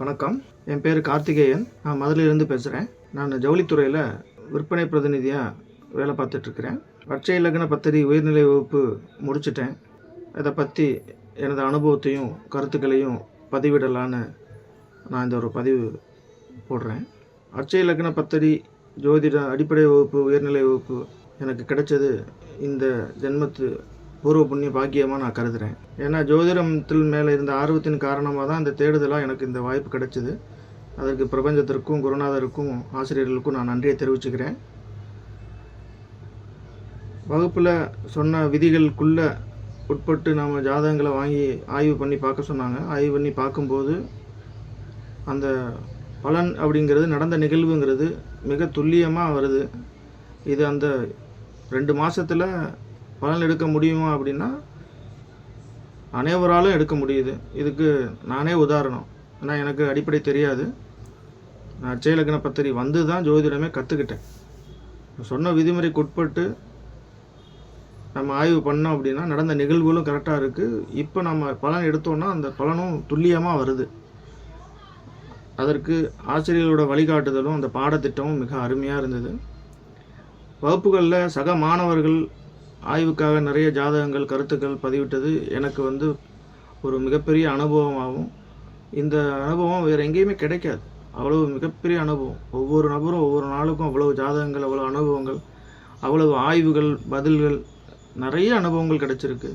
வணக்கம். என் பேர் கார்த்திகேயன். நான் மதுரையிலேருந்து பேசுகிறேன் நான் ஜவுளித்துறையில் விற்பனை பிரதிநிதியாக வேலை பார்த்துட்ருக்கிறேன். வட்சை இலக்கண பத்திரி உயர்நிலை வகுப்பு முடிச்சிட்டேன். இதை பற்றி எனது அனுபவத்தையும் கருத்துக்களையும் பதிவிடலான்னு நான் இந்த ஒரு பதிவு போடுறேன். அட்சய இலக்கண பத்ததி ஜோதிட அடிப்படை வகுப்பு உயர்நிலை வகுப்பு எனக்கு கிடைச்சது இந்த ஜென்மத்து பூர்வ புண்ணிய பாக்கியமாக நான் கருதுகிறேன் ஏன்னா ஜோதிடத்தில் மேலே இருந்த ஆர்வத்தின் காரணமாக தான் இந்த தேடுதலாக எனக்கு இந்த வாய்ப்பு கிடைச்சிது. அதற்கு பிரபஞ்சத்திற்கும் குருநாதருக்கும் ஆசிரியர்களுக்கும் நான் நன்றியை தெரிவிச்சுக்கிறேன். வகுப்பில் சொன்ன விதிகளுக்குள்ளே உட்பட்டு நாம் ஜாதகங்களை வாங்கி ஆய்வு பண்ணி பார்க்க சொன்னாங்க. ஆய்வு பண்ணி பார்க்கும்போது அந்த பலன் அப்படிங்கிறது நடந்த நிகழ்வுங்கிறது மிக துல்லியமாக வருது. இது அந்த ரெண்டு மாதத்தில் பலன் எடுக்க முடியுமா அப்படின்னா அனைவராலும் எடுக்க முடியுது. இதுக்கு நானே உதாரணம். ஏன்னா எனக்கு அடிப்படை தெரியாது. நான் அச்சயலக்கண பத்திரி வந்து தான் ஜோதிடமே கற்றுக்கிட்டேன் சொன்ன விதிமுறைக்கு உட்பட்டு நம்ம ஆய்வு பண்ணோம் அப்படின்னா நடந்த நிகழ்வுகளும் கரெக்டாக இருக்குது இப்போ நம்ம பலன் எடுத்தோன்னா அந்த பலனும் துல்லியமாக வருது. அதற்கு ஆசிரியர்களோட வழிகாட்டுதலும் அந்த பாடத்திட்டமும் மிக அருமையாக இருந்தது. வகுப்புகளில் சக மாணவர்கள் ஆய்வுக்காக நிறைய ஜாதகங்கள் கருத்துக்கள் பதிவிட்டது. எனக்கு வந்து ஒரு மிகப்பெரிய அனுபவமாகும் இந்த அனுபவம் வேறு எங்கேயுமே கிடைக்காது. அவ்வளவு மிகப்பெரிய அனுபவம். ஒவ்வொரு நபரும் ஒவ்வொரு நாளுக்கும் அவ்வளவு ஜாதகங்கள் அவ்வளோ அனுபவங்கள் அவ்வளவு ஆய்வுகள் பதில்கள் நிறைய அனுபவங்கள் கிடைச்சிருக்கு.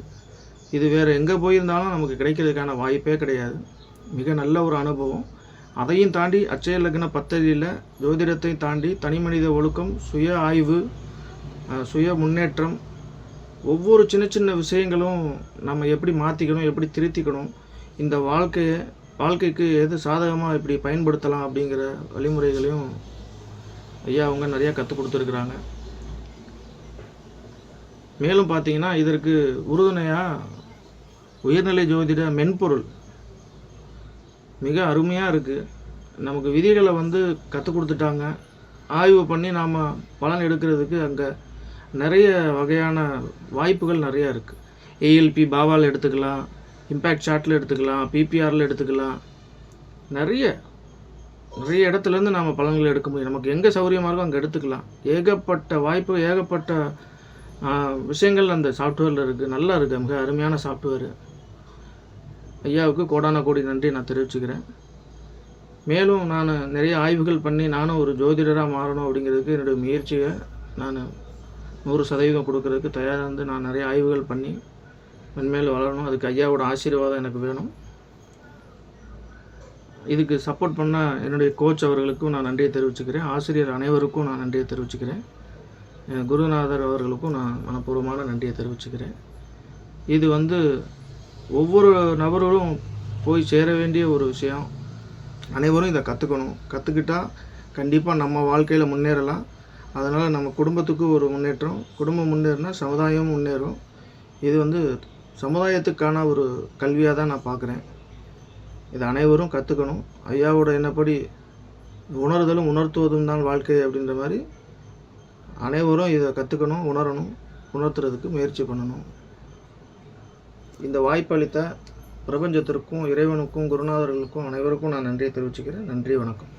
இது வேறு எங்கே போயிருந்தாலும் நமக்கு கிடைக்கிறதுக்கான வாய்ப்பே கிடையாது. மிக நல்ல ஒரு அனுபவம். அதையும் தாண்டி அச்சய லக்ன பத்ததியில் ஜோதிடத்தை தாண்டி தனிமனித ஒழுக்கம் சுய ஆய்வு சுய முன்னேற்றம் ஒவ்வொரு சின்ன சின்ன விஷயங்களும் நம்ம எப்படி மாற்றிக்கணும் எப்படி திருத்திக்கணும் இந்த வாழ்க்கையை வாழ்க்கைக்கு எது சாதகமாக இப்படி பயன்படுத்தலாம் அப்படிங்கிற வழிமுறைகளையும் ஐயா அவங்க நிறையா கற்றுக் கொடுத்துருக்குறாங்க. மேலும் பார்த்தீங்கன்னா இதற்கு உறுதுணையாக உயர்நிலை ஜோதிட மென்பொருள் மிக அருமையாக இருக்குது நமக்கு விதிகளை வந்து கற்றுக் கொடுத்துட்டாங்க. ஆய்வு பண்ணி நாம் பலன் எடுக்கிறதுக்கு அங்கே நிறைய வகையான வாய்ப்புகள் நிறையா இருக்குது ஏஎல்பி பாவால் எடுத்துக்கலாம். இம்பேக்ட் சார்ட்டில் எடுத்துக்கலாம். பிபிஆரில் எடுத்துக்கலாம். நிறைய நிறைய இடத்துலேருந்து நாம் பலன்களை எடுக்க முடியும். நமக்கு எங்கே சௌகரியமாக இருக்கோ அங்கே எடுத்துக்கலாம். ஏகப்பட்ட வாய்ப்பு ஏகப்பட்ட விஷயங்கள் அந்த சாஃப்ட்வேரில் இருக்குது நல்லா இருக்குது மிக அருமையான சாஃப்ட்வேர். ஐயாவுக்கு கோடான கோடி நன்றி நான் தெரிவிச்சுக்கிறேன். மேலும் நான் நிறைய ஆய்வுகள் பண்ணி நானும் ஒரு ஜோதிடராக மாறணும் அப்படிங்கிறதுக்கு என்னுடைய முயற்சியை நான் நூறு சதவீதம் கொடுக்கறதுக்கு தயாராக இருந்து நான் நிறைய ஆய்வுகள் பண்ணி மென்மேல் வளரணும். அதுக்கு ஐயாவோட ஆசீர்வாதம் எனக்கு வேணும். இதுக்கு சப்போர்ட் பண்ண என்னுடைய கோச் அவர்களுக்கும் நான் நன்றியை தெரிவிச்சுக்கிறேன். ஆசிரியர் அனைவருக்கும் நான் நன்றியை தெரிவிச்சுக்கிறேன். என் குருநாதர் அவர்களுக்கும் நான் மனப்பூர்வமான நன்றியை தெரிவிச்சுக்கிறேன். இது வந்து ஒவ்வொரு நபர்களும் போய் சேர வேண்டிய ஒரு விஷயம். அனைவரும் இதை கற்றுக்கணும் கற்றுக்கிட்டா கண்டிப்பாக நம்ம வாழ்க்கையில் முன்னேறலாம். அதனால் நம்ம குடும்பத்துக்கு ஒரு முன்னேற்றம் குடும்பம் முன்னேறினா சமுதாயம் முன்னேறும். இது வந்து சமுதாயத்துக்கான ஒரு கல்வியாக தான் நான் பார்க்குறேன் இதை அனைவரும் கற்றுக்கணும் ஐயாவோட என்னப்படி உணர்தலும் உணர்த்துவதும் தான் வாழ்க்கை அப்படின்ற மாதிரி அனைவரும் இதை கற்றுக்கணும் உணரணும் உணர்த்துறதுக்கு முயற்சி பண்ணணும். இந்த வாய்ப்பளித்த பிரபஞ்சத்திற்கும் இறைவனுக்கும் குருநாதர்களுக்கும் அனைவருக்கும் நான் நன்றியை தெரிவிச்சுக்கிறேன். நன்றி வணக்கம்.